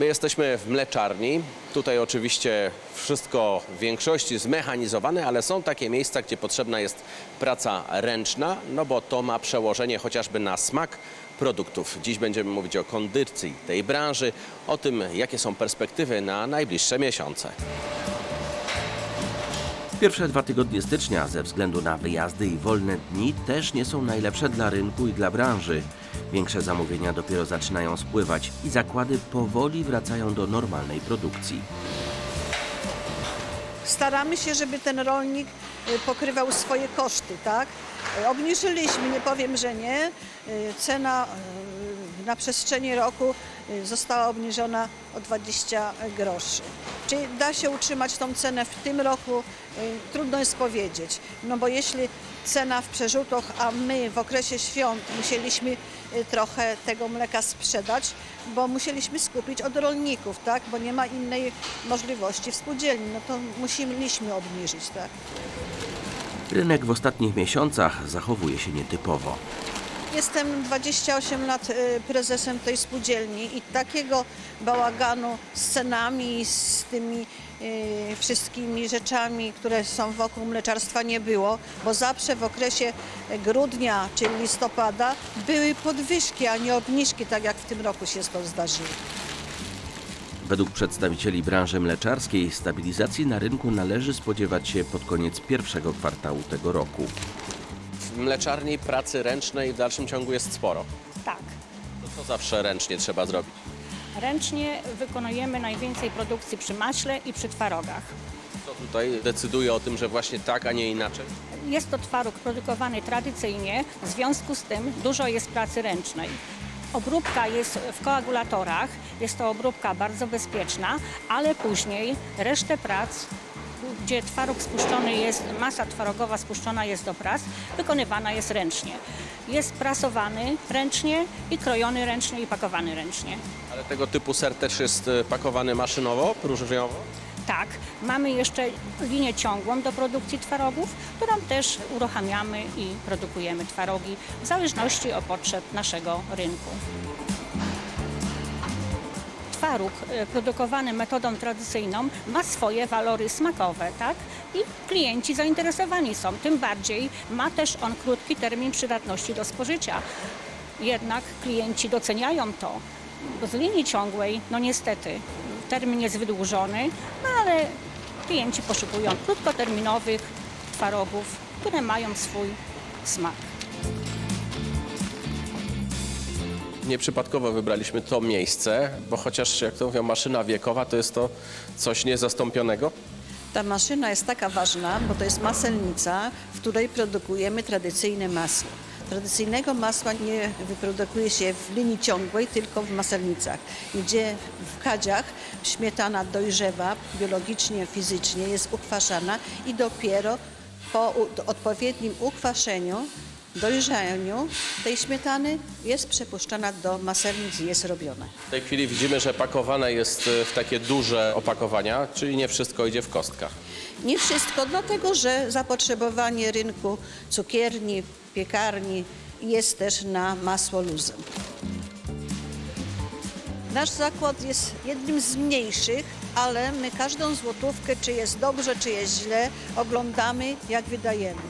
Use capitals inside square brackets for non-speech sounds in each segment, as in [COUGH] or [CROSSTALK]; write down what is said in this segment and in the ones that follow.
My jesteśmy w mleczarni. Tutaj oczywiście wszystko w większości zmechanizowane, ale są takie miejsca, gdzie potrzebna jest praca ręczna, no bo to ma przełożenie chociażby na smak produktów. Dziś będziemy mówić o kondycji tej branży, o tym, jakie są perspektywy na najbliższe miesiące. Pierwsze dwa tygodnie stycznia ze względu na wyjazdy i wolne dni też nie są najlepsze dla rynku i dla branży. Większe zamówienia dopiero zaczynają spływać i zakłady powoli wracają do normalnej produkcji. staramy się, żeby ten rolnik y, pokrywał swoje koszty, tak? Y, Obniżyliśmy, nie powiem, że nie. Y, Cena na przestrzeni roku została obniżona o 20 groszy. Czy da się utrzymać tą cenę w tym roku? Y, Trudno jest powiedzieć, no bo jeśli cena w przerzutach, a my w okresie świąt musieliśmy y, trochę tego mleka sprzedać, bo musieliśmy skupić od rolników, tak? Bo nie ma innej możliwości w spółdzielni, no to musieliśmy obniżyć, tak? Rynek w ostatnich miesiącach zachowuje się nietypowo. Jestem 28 lat y, prezesem tej spółdzielni i takiego bałaganu z cenami, z tymi y, wszystkimi rzeczami, które są wokół mleczarstwa nie było, bo zawsze w okresie grudnia, czyli listopada były podwyżki, a nie obniżki, tak jak w tym roku się to zdarzyło. Według przedstawicieli branży mleczarskiej stabilizacji na rynku należy spodziewać się pod koniec pierwszego kwartału tego roku. W mleczarni pracy ręcznej w dalszym ciągu jest sporo. Tak. To co zawsze ręcznie trzeba zrobić? Ręcznie wykonujemy najwięcej produkcji przy maśle i przy twarogach. Co tutaj decyduje o tym, że właśnie tak, a nie inaczej? Jest to twaróg produkowany tradycyjnie, w związku z tym dużo jest pracy ręcznej. Obróbka jest w koagulatorach, jest to obróbka bardzo bezpieczna, ale później resztę prac, gdzie twaróg spuszczony jest, masa twarogowa spuszczona jest do pras, wykonywana jest ręcznie. Jest prasowany ręcznie i krojony ręcznie i pakowany ręcznie. Ale tego typu ser też jest e, pakowany maszynowo, próżniowo? Tak, mamy jeszcze linię ciągłą do produkcji twarogów, którą też uruchamiamy i produkujemy twarogi w zależności od potrzeb naszego rynku. Twaróg e, produkowany metodą tradycyjną ma swoje walory smakowe, tak? I klienci zainteresowani są. Tym bardziej ma też on krótki termin przydatności do spożycia. Jednak klienci doceniają to. Z linii ciągłej, no niestety, termin jest wydłużony, no ale klienci poszukują krótkoterminowych twarogów, które mają swój smak. Nieprzypadkowo wybraliśmy to miejsce, bo chociaż jak to mówią maszyna wiekowa, to jest to coś niezastąpionego. Ta maszyna jest taka ważna, bo to jest maselnica, w której produkujemy tradycyjne masło. Tradycyjnego masła nie wyprodukuje się w linii ciągłej, tylko w maselnicach, gdzie w kadziach śmietana dojrzewa biologicznie, fizycznie, jest ukwaszana i dopiero po odpowiednim ukwaszeniu, dojrzeniu tej śmietany jest przepuszczana do maselnic i jest robiona. W tej chwili widzimy, że pakowane jest e, w takie duże opakowania, czyli nie wszystko idzie w kostkach. Nie wszystko, dlatego że zapotrzebowanie rynku cukierni, piekarni jest też na masło luzem. Nasz zakład jest jednym z mniejszych, ale my każdą złotówkę, czy jest dobrze, czy jest źle, oglądamy, jak wydajemy.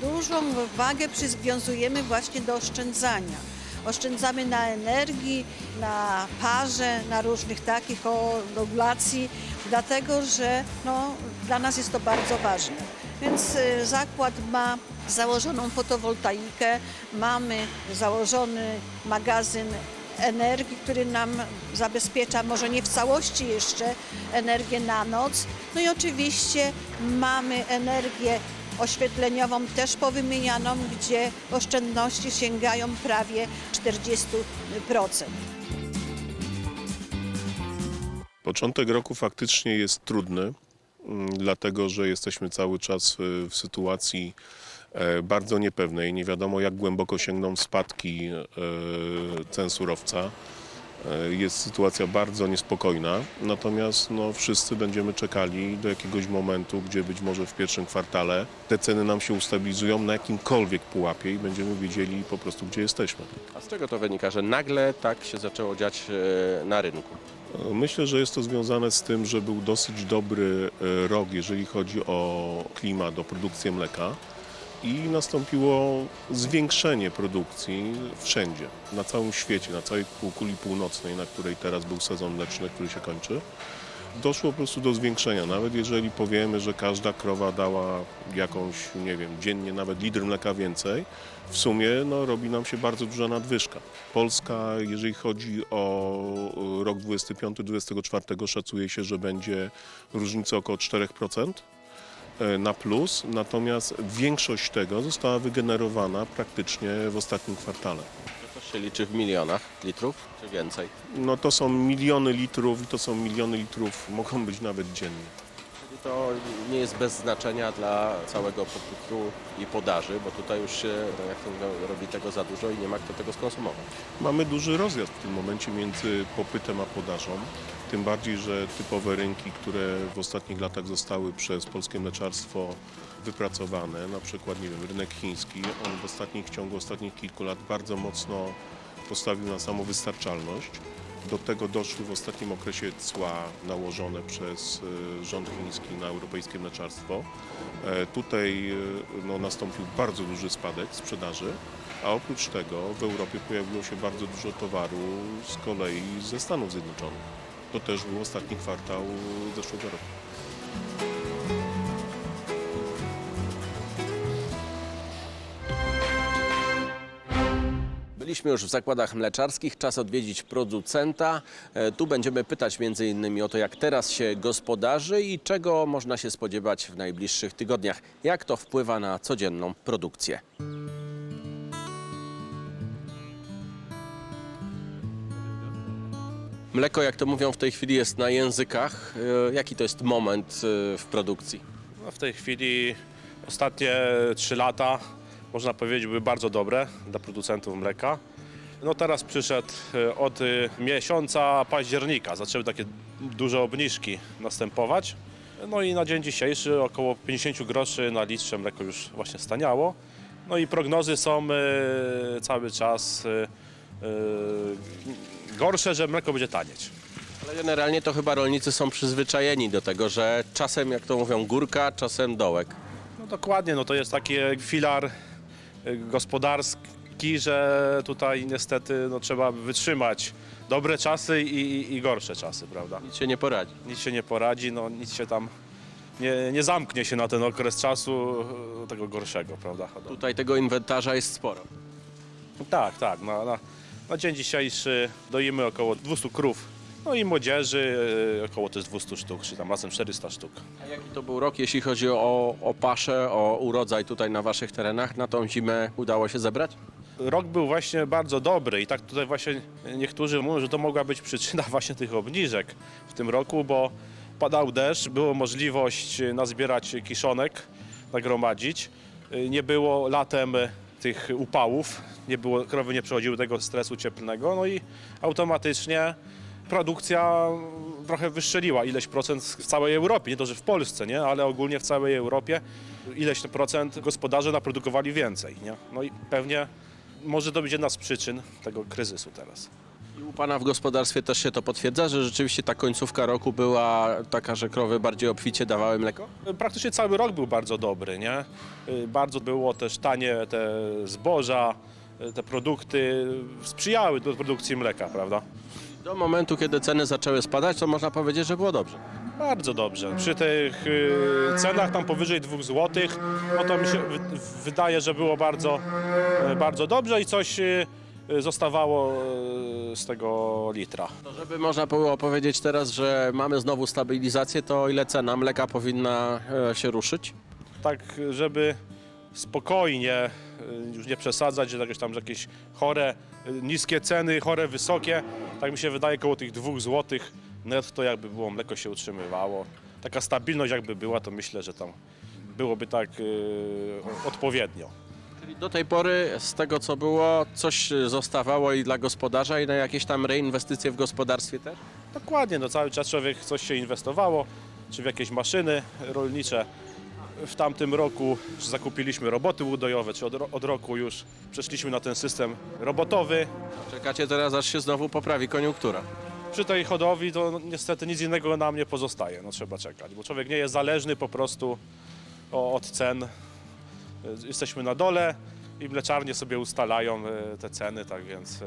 Dużą wagę przywiązujemy właśnie do oszczędzania. Oszczędzamy na energii, na parze, na różnych takich regulacji, dlatego że no, dla nas jest to bardzo ważne. Więc y, zakład ma założoną fotowoltaikę, mamy założony magazyn energii, który nam zabezpiecza, może nie w całości jeszcze, energię na noc. No i oczywiście mamy energię oświetleniową też powymienianą, gdzie oszczędności sięgają prawie 40%. Początek roku faktycznie jest trudny, mm, dlatego że jesteśmy cały czas w, w sytuacji e, bardzo niepewnej. Nie wiadomo, jak głęboko sięgną spadki e, cen surowca. E, Jest sytuacja bardzo niespokojna, natomiast no, wszyscy będziemy czekali do jakiegoś momentu, gdzie być może w pierwszym kwartale te ceny nam się ustabilizują na jakimkolwiek pułapie i będziemy wiedzieli po prostu, gdzie jesteśmy. A z czego to wynika, że nagle tak się zaczęło dziać e, na rynku? Myślę, że jest to związane z tym, że był dosyć dobry e, rok, jeżeli chodzi o klimat, o produkcję mleka i nastąpiło zwiększenie produkcji wszędzie, na całym świecie, na całej półkuli północnej, na której teraz był sezon mleczny, który się kończy. Doszło po prostu do zwiększenia. Nawet jeżeli powiemy, że każda krowa dała jakąś, nie wiem, dziennie nawet litr mleka więcej, w sumie no, robi nam się bardzo duża nadwyżka. Polska, jeżeli chodzi o rok 25-24, szacuje się, że będzie różnica około 4% e, na plus, natomiast większość tego została wygenerowana praktycznie w ostatnim kwartale. To się liczy w milionach litrów, czy więcej? No to są miliony litrów i to są miliony litrów, [LAUGHS] mogą być nawet dziennie. Czyli to nie jest bez znaczenia dla całego popytu i podaży, bo tutaj już się, no jak to robi tego za dużo i nie ma kto tego skonsumować. Mamy duży rozjazd w tym momencie między popytem a podażą. Tym bardziej, że typowe rynki, które w ostatnich latach zostały przez polskie mleczarstwo wypracowane, na przykład nie wiem, rynek chiński, on w ostatnich ciągu ostatnich kilku lat bardzo mocno postawił na samowystarczalność. Do tego doszły w ostatnim okresie cła nałożone przez e, rząd chiński na europejskie mleczarstwo. E, Tutaj e, no, nastąpił bardzo duży spadek sprzedaży, a oprócz tego w Europie pojawiło się bardzo dużo towaru z kolei ze Stanów Zjednoczonych. To też był ostatni kwartał zeszłego roku. Byliśmy już w zakładach mleczarskich, czas odwiedzić producenta. E, Tu będziemy pytać innymi o to, jak teraz się gospodarzy i czego można się spodziewać w najbliższych tygodniach. Jak to wpływa na codzienną produkcję. Mleko, jak to mówią w tej chwili, jest na językach. E, Jaki to jest moment e, w produkcji? No w tej chwili ostatnie 3 lata, można powiedzieć, były bardzo dobre dla producentów mleka. No teraz przyszedł e, od miesiąca października, zaczęły takie duże obniżki następować. No i na dzień dzisiejszy około 50 groszy na litrze mleko już właśnie staniało. No i prognozy są cały czas gorsze, że mleko będzie tanieć. Ale generalnie to chyba rolnicy są przyzwyczajeni do tego, że czasem, jak to mówią, górka, czasem dołek. No dokładnie, no to jest taki filar y, gospodarski, że tutaj niestety no, trzeba wytrzymać dobre czasy i, i, i gorsze czasy, prawda? Nic się nie poradzi. Nic się nie poradzi, no nic się tam nie, nie zamknie się na ten okres czasu y, tego gorszego, prawda? Tutaj tego inwentarza jest sporo. Tak, tak, na, na, na dzień dzisiejszy doimy około 200 krów, no i młodzieży y, około też 200 sztuk, czy tam razem 400 sztuk. A jaki to był rok, jeśli chodzi o, o paszę, o urodzaj tutaj na waszych terenach? Na tą zimę udało się zebrać? Rok był właśnie bardzo dobry i tak tutaj właśnie niektórzy mówią, że to mogła być przyczyna [LAUGHS] właśnie tych obniżek w tym roku, bo padał deszcz, było możliwość nazbierać kiszonek, nagromadzić. Nie było latem tych upałów, nie było, krowy nie przechodziły tego stresu cieplnego, no i automatycznie produkcja trochę wystrzeliła ileś procent w całej Europie, nie to, że w Polsce, nie, ale ogólnie w całej Europie ileś procent gospodarze naprodukowali więcej, nie? No i pewnie może to być jedna z przyczyn tego kryzysu teraz. I u pana w gospodarstwie też się to potwierdza, że rzeczywiście ta końcówka roku była taka, że krowy bardziej obficie dawały mleko? Praktycznie cały rok był bardzo dobry, nie? Y, Bardzo było też tanie te zboża, y, te produkty sprzyjały do produkcji mleka, prawda? Do momentu, kiedy ceny zaczęły spadać, to można powiedzieć, że było dobrze. Bardzo dobrze. Przy tych y, cenach tam powyżej 2 zł, no to mi się wy- wydaje, że było bardzo, y, bardzo dobrze i coś y, zostawało y, z tego litra. To żeby można było powiedzieć teraz, że mamy znowu stabilizację, to o ile cena mleka powinna e, się ruszyć? tak, żeby spokojnie, y, już nie przesadzać, że jakieś tam jakieś chore, y, niskie ceny, chore, wysokie, tak mi się wydaje, koło tych dwóch złotych netto jakby było, mleko się utrzymywało. Taka stabilność jakby była, to myślę, że tam byłoby tak y, odpowiednio. Czyli do tej pory z tego co było, coś zostawało i dla gospodarza i na jakieś tam reinwestycje w gospodarstwie też? Dokładnie, no cały czas człowiek coś się inwestowało, czy w jakieś maszyny rolnicze. W tamtym roku zakupiliśmy roboty łudojowe, czy od, ro- od roku już przeszliśmy na ten system robotowy. Czekacie teraz, aż się znowu poprawi koniunktura. przy tej hodowli to no, niestety nic innego nam nie pozostaje, no trzeba czekać, bo człowiek nie jest zależny po prostu o, od cen. Y, Jesteśmy na dole i mleczarnie sobie ustalają y, te ceny, tak więc... y,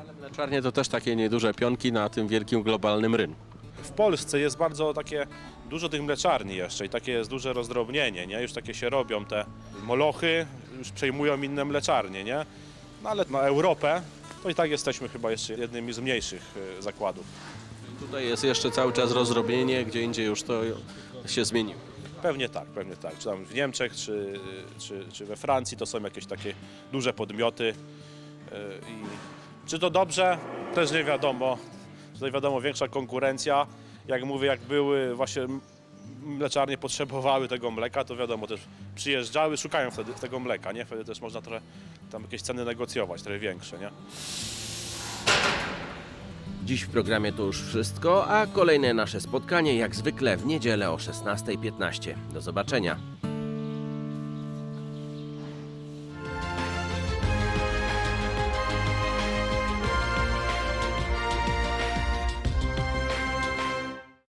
Ale mleczarnie to też takie nieduże pionki na tym wielkim globalnym rynku. w Polsce jest bardzo takie dużo tych mleczarni jeszcze i takie jest duże rozdrobnienie, nie? Już takie się robią te molochy, już przejmują inne mleczarnie, nie? No ale na Europę to i tak jesteśmy chyba jeszcze jednymi z mniejszych zakładów. Tutaj jest jeszcze cały czas rozrobienie, gdzie indziej już to się zmieniło. Pewnie tak, pewnie tak. Czy tam w Niemczech, czy, czy, czy we Francji to są jakieś takie duże podmioty. y, I czy to dobrze? Też nie wiadomo. Tutaj wiadomo, większa konkurencja. Jak mówię, jak były właśnie mleczarnie potrzebowały tego mleka, to wiadomo, też przyjeżdżały, szukają wtedy tego mleka, nie? Wtedy też można trochę tam jakieś ceny negocjować, trochę większe, nie? Dziś w programie to już wszystko, a kolejne nasze spotkanie jak zwykle w niedzielę o 16.15. Do zobaczenia.